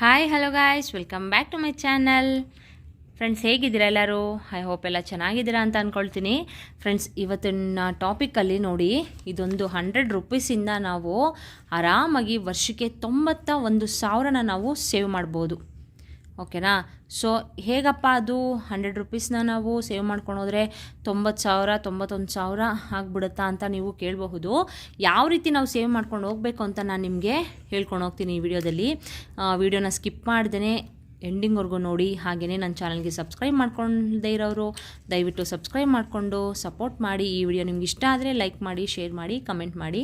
Hi hello guys welcome back to my channel friends ಹೇಗಿದ್ದೀರಾ ಎಲ್ಲರೂ? I hope ಎಲ್ಲ ಚೆನ್ನಾಗಿದ್ದೀರಾ ಅಂತ ಅಂದ್ಕೊಳ್ತೀನಿ ಫ್ರೆಂಡ್ಸ್ ಇವತ್ತಿನ ಟಾಪಿಕಲ್ಲಿ ನೋಡಿ, ಇದೊಂದು ಹಂಡ್ರೆಡ್ ರುಪೀಸಿಂದ ನಾವು ಆರಾಮಾಗಿ ವರ್ಷಕ್ಕೆ ತೊಂಬತ್ತ ಒಂದು ಸಾವಿರನ ನಾವು ಸೇವ್ ಮಾಡ್ಬೋದು. ಓಕೆನಾ? ಸೊ ಹೇಗಪ್ಪ ಅದು? ಹಂಡ್ರೆಡ್ ರುಪೀಸ್ನ ನಾವು ಸೇವ್ ಮಾಡ್ಕೊಂಡು ಹೋದರೆ ತೊಂಬತ್ತು ಸಾವಿರ, ತೊಂಬತ್ತೊಂದು ಸಾವಿರ ಆಗ್ಬಿಡುತ್ತಾ ಅಂತ ನೀವು ಕೇಳಬಹುದು. ಯಾವ ರೀತಿ ನಾವು ಸೇವ್ ಮಾಡ್ಕೊಂಡು ಹೋಗಬೇಕು ಅಂತ ನಾನು ನಿಮಗೆ ಹೇಳ್ಕೊಂಡು ಹೋಗ್ತೀನಿ ಈ ವಿಡಿಯೋದಲ್ಲಿ. ವಿಡಿಯೋನ ಸ್ಕಿಪ್ ಮಾಡ್ದೇ ಎಂಡಿಂಗ್ವರೆಗೂ ನೋಡಿ ಹಾಗೆಯೇ ನನ್ನ ಚಾನಲ್ಗೆ ಸಬ್ಸ್ಕ್ರೈಬ್ ಮಾಡ್ಕೊಂಡೇ ಇರೋರು, ದಯವಿಟ್ಟು ಸಬ್ಸ್ಕ್ರೈಬ್ ಮಾಡಿಕೊಂಡು ಸಪೋರ್ಟ್ ಮಾಡಿ ಈ ವಿಡಿಯೋ ನಿಮ್ಗೆ ಇಷ್ಟ ಆದರೆ ಲೈಕ್ ಮಾಡಿ ಶೇರ್ ಮಾಡಿ ಕಮೆಂಟ್ ಮಾಡಿ.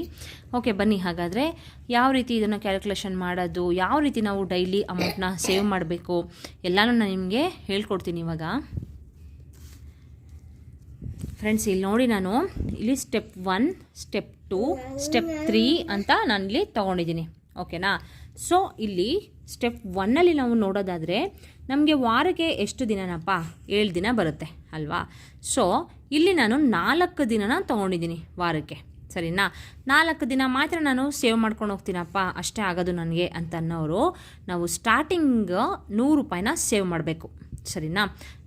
ಓಕೆ ಬನ್ನಿ ಹಾಗಾದರೆ ಯಾವ ರೀತಿ ಇದನ್ನು ಕ್ಯಾಲ್ಕುಲೇಷನ್ ಮಾಡೋದು, ಯಾವ ರೀತಿ ನಾವು ಡೈಲಿ ಅಮೌಂಟ್ನ ಸೇವ್ ಮಾಡಬೇಕು, ಎಲ್ಲನೂ ನಾನು ನಿಮಗೆ ಹೇಳ್ಕೊಡ್ತೀನಿ ಇವಾಗ. ಫ್ರೆಂಡ್ಸ್ ಇಲ್ಲಿ ನೋಡಿ ನಾನು, ಇಲ್ಲಿ step one step two step three ಅಂತ ನಾನು ಇಲ್ಲಿ ತೊಗೊಂಡಿದ್ದೀನಿ ಓಕೆನಾ ಸೊ ಇಲ್ಲಿ ಸ್ಟೆಪ್ ಒನ್ನಲ್ಲಿ ನಾವು ನೋಡೋದಾದರೆ ನಮಗೆ ವಾರಕ್ಕೆ ಎಷ್ಟು ದಿನನಪ್ಪ? ಏಳು ದಿನ ಬರುತ್ತೆ, ಅಲ್ವಾ? ಸೊ ಇಲ್ಲಿ ನಾನು ನಾಲ್ಕು ದಿನನ ತೊಗೊಂಡಿದ್ದೀನಿ ವಾರಕ್ಕೆ, ಸರಿನಾ? ನಾಲ್ಕು ದಿನ ಮಾತ್ರ ನಾನು ಸೇವ್ ಮಾಡ್ಕೊಂಡು ಹೋಗ್ತೀನಪ್ಪ, ಅಷ್ಟೇ ಆಗೋದು ನನಗೆ ಅಂತ ಅನ್ನೋರು ನಾವು ಸ್ಟಾರ್ಟಿಂಗ್ ನೂರು ರೂಪಾಯಿನ ಸೇವ್ ಮಾಡಬೇಕು. ಸರಿನಾ?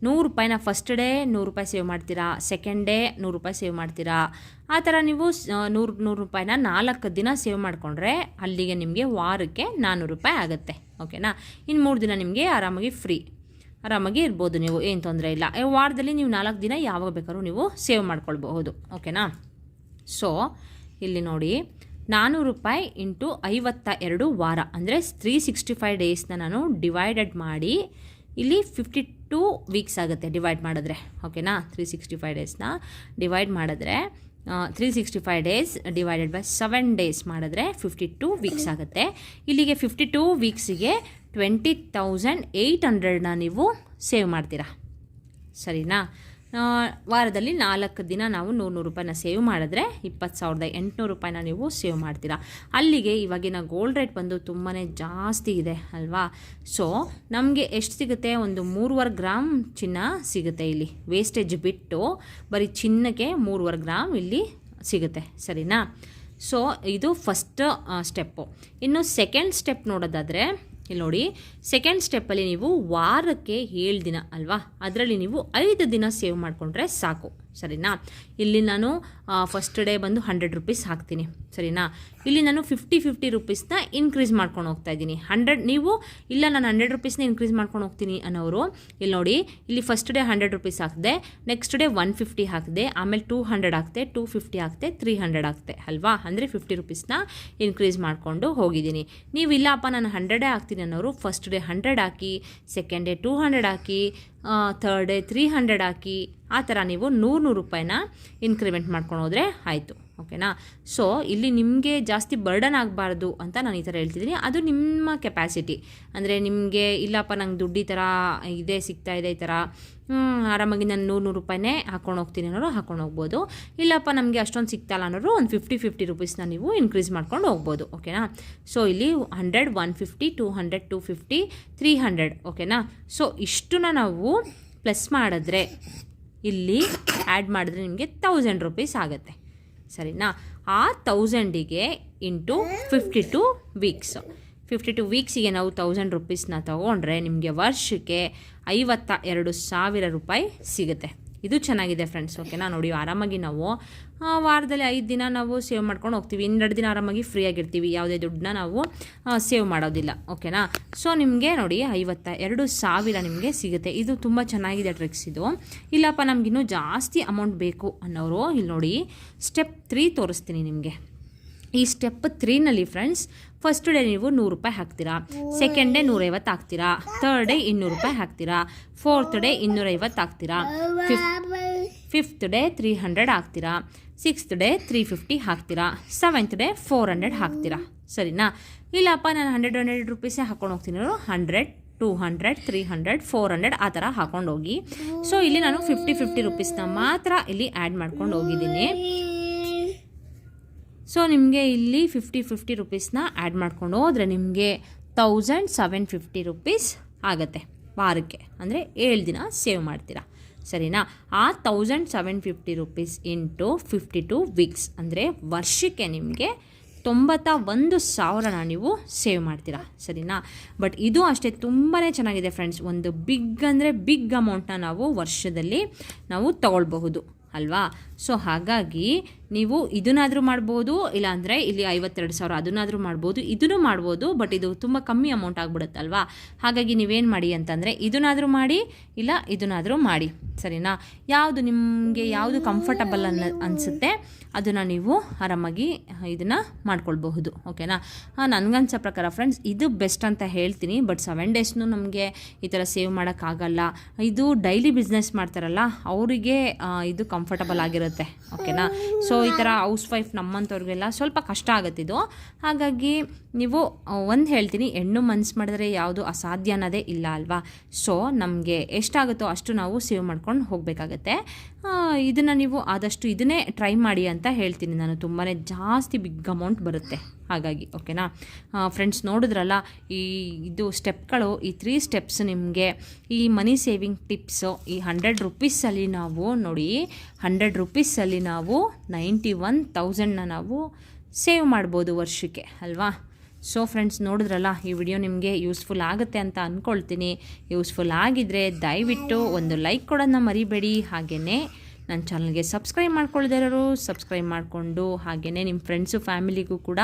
ನೂರು ರೂಪಾಯಿನ ಫಸ್ಟ್ ಡೇ ನೂರು ರೂಪಾಯಿ ಸೇವ್ ಮಾಡ್ತೀರಾ? ಸೆಕೆಂಡ್ ಡೇ ನೂರು ರೂಪಾಯಿ ಸೇವ್ ಮಾಡ್ತೀರಾ? ಆ ಥರ ನೀವು ನೂರು ನೂರು ರೂಪಾಯಿನ ನಾಲ್ಕು ದಿನ ಸೇವ್ ಮಾಡಿಕೊಂಡ್ರೆ ಅಲ್ಲಿಗೆ ನಿಮಗೆ ವಾರಕ್ಕೆ ನಾನ್ನೂರು ರೂಪಾಯಿ ಆಗುತ್ತೆ. ಓಕೆನಾ? ಇನ್ನು ಮೂರು ದಿನ ನಿಮಗೆ ಆರಾಮಾಗಿ ಫ್ರೀ ಆರಾಮಾಗಿ ಇರ್ಬೋದು ನೀವು, ಏನು ತೊಂದರೆ ಇಲ್ಲ. ವಾರದಲ್ಲಿ ನೀವು ನಾಲ್ಕು ದಿನ ಯಾವಾಗ ಬೇಕಾದ್ರೂ ನೀವು ಸೇವ್ ಮಾಡ್ಕೊಳ್ಬಹುದು. ಓಕೆನಾ? ಸೊ ಇಲ್ಲಿ ನೋಡಿ ನಾನ್ನೂರು ರೂಪಾಯಿ ಇಂಟು ಐವತ್ತ ಎರಡು ವಾರ, ಅಂದರೆ ತ್ರೀ ಸಿಕ್ಸ್ಟಿ ಫೈವ್ ಡೇಸ್ನ ನಾನು ಡಿವೈಡೆಡ್ ಮಾಡಿ ಇಲ್ಲಿ ಫಿಫ್ಟಿ ಟೂ ವೀಕ್ಸ್ ಆಗುತ್ತೆ ಡಿವೈಡ್ ಮಾಡಿದ್ರೆ ಓಕೆನಾ ತ್ರೀ ಸಿಕ್ಸ್ಟಿ ಫೈವ್ ಡೇಸ್ನ ಡಿವೈಡ್ ಮಾಡಿದ್ರೆ three sixty five days divided by seven days ಮಾಡಿದ್ರೆ ಫಿಫ್ಟಿ ಟೂ ವೀಕ್ಸ್ ಆಗುತ್ತೆ. ಇಲ್ಲಿಗೆ ಫಿಫ್ಟಿ ಟೂ ವೀಕ್ಸಿಗೆ ಟ್ವೆಂಟಿ ತೌಸಂಡ್ ಏಯ್ಟ್ ಹಂಡ್ರೆಡ್ನ ನೀವು ಸೇವ್ ಮಾಡ್ತೀರಾ? ಸರಿನಾ? ವಾರದಲ್ಲಿ ನಾಲ್ಕು ದಿನ ನಾವು ನೂರು ನೂರು ರೂಪಾಯಿನ ಸೇವ್ ಮಾಡಿದ್ರೆ ಇಪ್ಪತ್ತು ಸಾವಿರದ ಎಂಟುನೂರು ರೂಪಾಯಿನ ನೀವು ಸೇವ್ ಮಾಡ್ತೀರಾ. ಅಲ್ಲಿಗೆ ಇವಾಗಿನ ಗೋಲ್ಡ್ ರೇಟ್ ಬಂದು ತುಂಬಾ ಜಾಸ್ತಿ ಇದೆ ಅಲ್ವಾ? ಸೊ ನಮಗೆ ಎಷ್ಟು ಸಿಗುತ್ತೆ? ಒಂದು ಮೂರುವರೆ ಗ್ರಾಮ್ ಚಿನ್ನ ಸಿಗುತ್ತೆ ಇಲ್ಲಿ. ವೇಸ್ಟೇಜ್ ಬಿಟ್ಟು ಬರೀ ಚಿನ್ನಕ್ಕೆ ಮೂರುವರೆ ಗ್ರಾಮ್ ಇಲ್ಲಿ ಸಿಗುತ್ತೆ. ಸರಿನಾ? ಸೊ ಇದು ಫಸ್ಟ್ ಸ್ಟೆಪ್ಪು ಇನ್ನು ಸೆಕೆಂಡ್ ಸ್ಟೆಪ್ ನೋಡೋದಾದರೆ ಇಲ್ಲಿ ನೋಡಿ ಸೆಕೆಂಡ್ ಸ್ಟೆಪ್ಪಲ್ಲಿ ನೀವು ವಾರಕ್ಕೆ ಏಳು ದಿನ ಅಲ್ವಾ? ಅದರಲ್ಲಿ ನೀವು ಐದು ದಿನ ಸೇವ್ ಮಾಡಿಕೊಂಡ್ರೆ ಸಾಕು. ಸರಿನಾ? ಇಲ್ಲಿ ನಾನು ಫಸ್ಟ್ ಡೇ ಬಂದು ಹಂಡ್ರೆಡ್ ರುಪೀಸ್ ಹಾಕ್ತೀನಿ. ಸರಿನಾ? ಇಲ್ಲಿ ನಾನು ಫಿಫ್ಟಿ ಫಿಫ್ಟಿ ರುಪೀಸ್ನ ಇನ್ಕ್ರೀಸ್ ಮಾಡ್ಕೊಂಡು ಹೋಗ್ತಾ ಇದ್ದೀನಿ. ಹಂಡ್ರೆಡ್ ನೀವು, ಇಲ್ಲ ನಾನು ಹಂಡ್ರೆಡ್ ರುಪೀಸ್ನ ಇನ್ಕ್ರೀಸ್ ಮಾಡ್ಕೊಂಡು ಹೋಗ್ತೀನಿ ಅನ್ನೋರು, ಇಲ್ಲಿ ನೋಡಿ, ಇಲ್ಲಿ ಫಸ್ಟ್ ಡೇ ಹಂಡ್ರೆಡ್ ರುಪೀಸ್ ಹಾಕಿದೆ ನೆಕ್ಸ್ಟ್ ಡೇ ಒನ್ ಫಿಫ್ಟಿ ಹಾಕಿದೆ, ಆಮೇಲೆ ಟೂ ಹಂಡ್ರೆಡ್ ಹಾಕ್ತೆ ಟೂ ಫಿಫ್ಟಿ ಹಾಕ್ತೆ ತ್ರೀ ಹಂಡ್ರೆಡ್ ಹಾಕ್ತೆ ಅಲ್ವಾ? ಅಂದರೆ ಫಿಫ್ಟಿ ರುಪೀಸ್ನ ಇನ್ಕ್ರೀಸ್ ಮಾಡಿಕೊಂಡು ಹೋಗಿದ್ದೀನಿ. ನೀವು ಇಲ್ಲಪ್ಪ ನಾನು ಹಂಡ್ರೆಡೇ ಹಾಕ್ತೀನಿ ಅನ್ನೋರು ಫಸ್ಟ್ ಡೇ ಹಂಡ್ರೆಡ್ ಹಾಕಿ ಸೆಕೆಂಡ್ ಡೇ ಟೂ ಹಂಡ್ರೆಡ್ ಹಾಕಿ ಥರ್ಡ್ ಡೇ ತ್ರೀ ಹಂಡ್ರೆಡ್ ಹಾಕಿ, ಆ ಥರ ನೀವು ನೂರು ನೂರು ರೂಪಾಯಿನ ಇನ್ಕ್ರಿಮೆಂಟ್ ಮಾಡ್ಕೊಂಡು ಹೋದರೆ ಆಯಿತು. ಓಕೆನಾ? ಸೊ ಇಲ್ಲಿ ನಿಮಗೆ ಜಾಸ್ತಿ ಬರ್ಡನ್ ಆಗಬಾರ್ದು ಅಂತ ನಾನು ಈ ಥರ ಹೇಳ್ತಿದ್ದೀನಿ. ಅದು ನಿಮ್ಮ ಕೆಪ್ಯಾಸಿಟಿ ಅಂದರೆ ನಿಮಗೆ, ಇಲ್ಲಪ್ಪ, ನಂಗೆ ದುಡ್ಡು ಈ ಥರ ಇದೆ, ಸಿಗ್ತಾ ಇದೆ ಈ ಥರ ಆರಾಮಾಗಿ ನಾನು ನೂರು ನೂರು ರೂಪಾಯಿನೇ ಹಾಕೊಂಡು ಹೋಗ್ತೀನಿ ಅನ್ನೋರು ಹಾಕೊಂಡು ಹೋಗ್ಬೋದು. ಇಲ್ಲಪ್ಪ, ನಮಗೆ ಅಷ್ಟೊಂದು ಸಿಗ್ತಲ್ಲ ಅನ್ನೋರು ಒಂದು ಫಿಫ್ಟಿ ಫಿಫ್ಟಿ ರುಪೀಸ್ನ ನೀವು ಇನ್ಕ್ರೀಸ್ ಮಾಡ್ಕೊಂಡು ಹೋಗ್ಬೋದು. ಓಕೆನಾ? ಸೊ ಇಲ್ಲಿ hundred one fifty two hundred two fifty three hundred ಓಕೆನಾ? ಸೊ ಇಷ್ಟನ್ನ ನಾವು ಪ್ಲಸ್ ಮಾಡಿದ್ರೆ, ಇಲ್ಲಿ ಆ್ಯಡ್ ಮಾಡಿದ್ರೆ ನಿಮಗೆ ತೌಸಂಡ್ ರುಪೀಸ್ ಆಗುತ್ತೆ. ಸರಿನಾ? ಆ ತೌಸಂಡಿಗೆ into fifty two weeks fifty two ವೀಕ್ಸಿಗೆ ನಾವು ತೌಸಂಡ್ ರುಪೀಸ್ನ ತೊಗೊಂಡ್ರೆ ನಿಮಗೆ ವರ್ಷಕ್ಕೆ ಐವತ್ತ ಎರಡು ಸಾವಿರ ರೂಪಾಯಿ ಸಿಗುತ್ತೆ. ಇದು ಚೆನ್ನಾಗಿದೆ ಫ್ರೆಂಡ್ಸ್ ಓಕೆನಾ ನೋಡಿ, ಆರಾಮಾಗಿ ನಾವು ವಾರದಲ್ಲಿ ಐದು ದಿನ ನಾವು ಸೇವ್ ಮಾಡ್ಕೊಂಡು ಹೋಗ್ತೀವಿ. ಇನ್ನೆರಡು ದಿನ ಆರಾಮಾಗಿ ಫ್ರೀ ಆಗಿರ್ತೀವಿ. ಯಾವುದೇ ದುಡ್ಡನ್ನ ನಾವು ಸೇವ್ ಮಾಡೋದಿಲ್ಲ ಓಕೆನಾ ಸೊ ನಿಮಗೆ ನೋಡಿ ಐವತ್ತ ಎರಡು ಸಾವಿರ ನಿಮಗೆ ಸಿಗುತ್ತೆ. ಇದು ತುಂಬ ಚೆನ್ನಾಗಿದೆ ಟ್ರಿಕ್ಸ್ ಇದು. ಇಲ್ಲಪ್ಪ ನಮಗಿನ್ನೂ ಜಾಸ್ತಿ ಅಮೌಂಟ್ ಬೇಕು ಅನ್ನೋರು ಇಲ್ಲಿ ನೋಡಿ ಸ್ಟೆಪ್ ತ್ರೀ ತೋರಿಸ್ತೀನಿ ನಿಮಗೆ. ಈ ಸ್ಟೆಪ್ ತ್ರೀನಲ್ಲಿ ಫ್ರೆಂಡ್ಸ್ ಫಸ್ಟ್ ಡೇ ನೀವು ನೂರು ರೂಪಾಯಿ ಹಾಕ್ತೀರಾ. ಸೆಕೆಂಡ್ ಡೇ ನೂರೈವತ್ತು ಹಾಕ್ತೀರಾ. ಥರ್ಡ್ ಡೇ ಇನ್ನೂರು ರೂಪಾಯಿ ಹಾಕ್ತೀರಾ. ಫೋರ್ತ್ ಡೇ ಇನ್ನೂರೈವತ್ತು ಹಾಕ್ತೀರಾ. ಫಿಫ್ತ್ ಡೇ ತ್ರೀ ಹಂಡ್ರೆಡ್ ಹಾಕ್ತೀರಾ. ಸಿಕ್ಸ್ತ್ ಡೇ ತ್ರೀ ಫಿಫ್ಟಿ ಹಾಕ್ತೀರಾ. ಸೆವೆಂತ್ ಡೇ ಫೋರ್ ಹಂಡ್ರೆಡ್ ಹಾಕ್ತೀರಾ. ಸರಿನಾ? ಇಲ್ಲಪ್ಪ, ನಾನು ಹಂಡ್ರೆಡ್ ಹಂಡ್ರೆಡ್ ರುಪೀಸೇ ಹಾಕೊಂಡು ಹೋಗ್ತೀನಿ hundred two hundred three hundred four hundred ಆ ಥರ ಹಾಕೊಂಡು ಹೋಗಿ. ಸೊ ಇಲ್ಲಿ ನಾನು ಫಿಫ್ಟಿ ಫಿಫ್ಟಿ ರುಪೀಸ್ನ ಮಾತ್ರ ಇಲ್ಲಿ ಆ್ಯಡ್ ಮಾಡ್ಕೊಂಡು ಹೋಗಿದ್ದೀನಿ. ಸೊ ನಿಮಗೆ ಇಲ್ಲಿ ಫಿಫ್ಟಿ ಫಿಫ್ಟಿ ರುಪೀಸ್ನ ಆ್ಯಡ್ ಮಾಡ್ಕೊಂಡು ಹೋದರೆ ನಿಮಗೆ ತೌಸಂಡ್ ಸೆವೆನ್ ಫಿಫ್ಟಿ ರುಪೀಸ್ ಆಗುತ್ತೆ ವಾರಕ್ಕೆ. ಅಂದರೆ ಏಳು ದಿನ ಸೇವ್ ಮಾಡ್ತೀರಾ. ಸರಿನಾ? ಆ thousand seven fifty rupees into fifty two weeks ಅಂದರೆ ವರ್ಷಕ್ಕೆ ನಿಮಗೆ ತೊಂಬತ್ತ ಒಂದು ಸಾವಿರನ ನೀವು ಸೇವ್ ಮಾಡ್ತೀರಾ. ಸರಿನಾ? ಬಟ್ ಇದು ಅಷ್ಟೇ ತುಂಬಾ ಚೆನ್ನಾಗಿದೆ ಫ್ರೆಂಡ್ಸ್ ಒಂದು ಬಿಗ್ ಅಂದರೆ ಬಿಗ್ ಅಮೌಂಟನ್ನ ನಾವು ವರ್ಷದಲ್ಲಿ ನಾವು ತಗೊಳ್ಬಹುದು. ಅಲ್ವಾ? ಸೊ ಹಾಗಾಗಿ ನೀವು ಇದನ್ನಾದರೂ ಮಾಡ್ಬೋದು, ಇಲ್ಲಾಂದರೆ ಇಲ್ಲಿ ಐವತ್ತೆರಡು ಸಾವಿರ ಅದನ್ನಾದರೂ ಮಾಡ್ಬೋದು, ಇದನ್ನು ಮಾಡ್ಬೋದು ಬಟ್ ಇದು ತುಂಬ ಕಮ್ಮಿ ಅಮೌಂಟ್ ಆಗಿಬಿಡುತ್ತಲ್ವಾ? ಹಾಗಾಗಿ ನೀವೇನು ಮಾಡಿ ಅಂತಂದರೆ ಇದನ್ನಾದರೂ ಮಾಡಿ, ಇಲ್ಲ ಇದನ್ನಾದರೂ ಮಾಡಿ. ಸರಿನಾ? ಯಾವುದು ನಿಮಗೆ ಯಾವುದು ಕಂಫರ್ಟಬಲ್ ಅನ್ನ, ಅನಿಸುತ್ತೆ, ಅದನ್ನು ನೀವು ಆರಾಮಾಗಿ ಇದನ್ನು ಮಾಡ್ಕೊಳ್ಬಹುದು. ಓಕೆನಾ? ನನಗನ್ಸೋ ಪ್ರಕಾರ ಫ್ರೆಂಡ್ಸ್ ಇದು ಬೆಸ್ಟ್ ಅಂತ ಹೇಳ್ತೀನಿ ಬಟ್ ಸೆವೆನ್ ಡೇಸ್ನು ನಮಗೆ ಈ ಥರ ಸೇವ್ ಮಾಡೋಕ್ಕಾಗಲ್ಲ. ಇದು ಡೈಲಿ ಬಿಸ್ನೆಸ್ ಮಾಡ್ತಾರಲ್ಲ, ಅವರಿಗೆ ಇದು ಕಂಫರ್ಟಬಲ್ ಆಗಿರುತ್ತೆ ಓಕೆನಾ ಸೊ ಈ ಥರ ಹೌಸ್ ವೈಫ್ ನಮ್ಮಂಥವ್ರಿಗೆಲ್ಲ ಸ್ವಲ್ಪ ಕಷ್ಟ ಆಗುತ್ತಿದ್ದು ಹಾಗಾಗಿ ನೀವು ಒಂದು ಹೇಳ್ತೀನಿ, ಹೆಣ್ಣು ಮನ್ಸು ಮಾಡಿದ್ರೆ ಯಾವುದು ಅಸಾಧ್ಯ ಅನ್ನೋದೇ ಇಲ್ಲ ಅಲ್ವಾ? ಸೊ ನಮಗೆ ಎಷ್ಟಾಗುತ್ತೋ ಅಷ್ಟು ನಾವು ಸೇವ್ ಮಾಡ್ಕೊಂಡು ಹೋಗಬೇಕಾಗತ್ತೆ. ಇದನ್ನು ನೀವು ಆದಷ್ಟು ಇದನ್ನೇ ಟ್ರೈ ಮಾಡಿ ಅಂತ ಹೇಳ್ತೀನಿ ನಾನು. ತುಂಬಾ ಜಾಸ್ತಿ ಬಿಗ್ ಅಮೌಂಟ್ ಬರುತ್ತೆ. ಹಾಗಾಗಿ ಓಕೆನಾ ಫ್ರೆಂಡ್ಸ್ ನೋಡಿದ್ರಲ್ಲ, ಈ, ಇದು ಸ್ಟೆಪ್ಗಳು ಈ ತ್ರೀ ಸ್ಟೆಪ್ಸ್ ನಿಮಗೆ, ಈ ಮನಿ ಸೇವಿಂಗ್ ಟಿಪ್ಸು ಈ ಹಂಡ್ರೆಡ್ ರುಪೀಸಲ್ಲಿ ನಾವು ನೋಡಿ ಹಂಡ್ರೆಡ್ ರುಪೀಸಲ್ಲಿ ನಾವು ನೈಂಟಿ ಒನ್ ತೌಸಂಡ್ನ ನಾವು ಸೇವ್ ಮಾಡ್ಬೋದು ವರ್ಷಕ್ಕೆ, ಅಲ್ವಾ? ಸೊ ಫ್ರೆಂಡ್ಸ್ ನೋಡಿದ್ರಲ್ಲ, ಈ ವಿಡಿಯೋ ನಿಮಗೆ ಯೂಸ್ಫುಲ್ ಆಗುತ್ತೆ ಅಂತ ಅಂದ್ಕೊಳ್ತೀನಿ ಯೂಸ್ಫುಲ್ ಆಗಿದ್ದರೆ ದಯವಿಟ್ಟು ಒಂದು ಲೈಕ್ ಕೊಡೋದನ್ನ ಮರಿಬೇಡಿ. ಹಾಗೆಯೇ ನನ್ನ ಚಾನಲ್ಗೆ ಸಬ್ಸ್ಕ್ರೈಬ್ ಮಾಡ್ಕೊಳ್ದೇ ಇರೋರು ಸಬ್ಸ್ಕ್ರೈಬ್ ಮಾಡಿಕೊಂಡು ಹಾಗೆಯೇ ನಿಮ್ಮ ಫ್ರೆಂಡ್ಸು ಫ್ಯಾಮಿಲಿಗೂ ಕೂಡ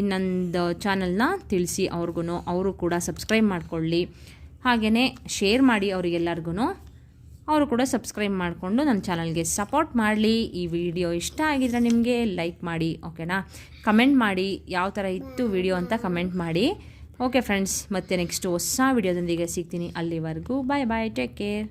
ಇನ್ನೊಂದು ಚಾನಲ್ನ ತಿಳಿಸಿ ಅವ್ರಿಗೂ ಅವರು ಕೂಡ ಸಬ್ಸ್ಕ್ರೈಬ್ ಮಾಡಿಕೊಳ್ಳಿ. ಹಾಗೆಯೇ ಶೇರ್ ಮಾಡಿ ಅವರಿಗೆಲ್ಲರಿಗೂ ಅವರು ಕೂಡ ಸಬ್ಸ್ಕ್ರೈಬ್ ಮಾಡಿಕೊಂಡು ನನ್ನ ಚಾನಲ್ಗೆ ಸಪೋರ್ಟ್ ಮಾಡಲಿ. ಈ ವಿಡಿಯೋ ಇಷ್ಟ ಆಗಿದ್ರೆ ನಿಮಗೆ ಲೈಕ್ ಮಾಡಿ, ಓಕೆನಾ? ಕಮೆಂಟ್ ಮಾಡಿ, ಯಾವ ಥರ ಇತ್ತು ವಿಡಿಯೋ ಅಂತ ಕಮೆಂಟ್ ಮಾಡಿ. ಓಕೆ ಫ್ರೆಂಡ್ಸ್, ಮತ್ತೆ ನೆಕ್ಸ್ಟ್ ಹೊಸ ವಿಡಿಯೋದೊಂದಿಗೆ ಸಿಗ್ತೀನಿ. ಅಲ್ಲಿವರೆಗೂ ಬಾಯ್ ಬಾಯ್, ಟೇಕ್ ಕೇರ್.